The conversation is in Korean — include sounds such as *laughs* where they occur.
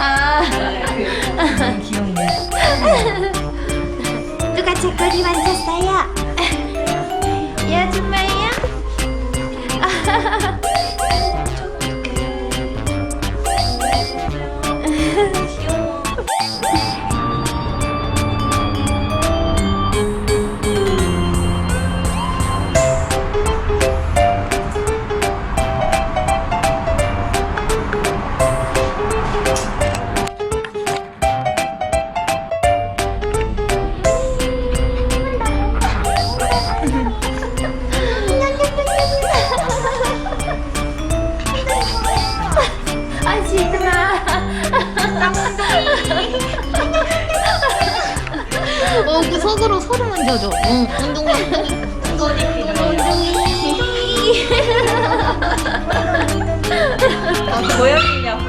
아 귀엽네. 누가 아. 제 꼬리 만졌어요? 이 아줌마 어, 그 속으로 서로 만져줘. 응, 운동이. *laughs* 고양이냐고.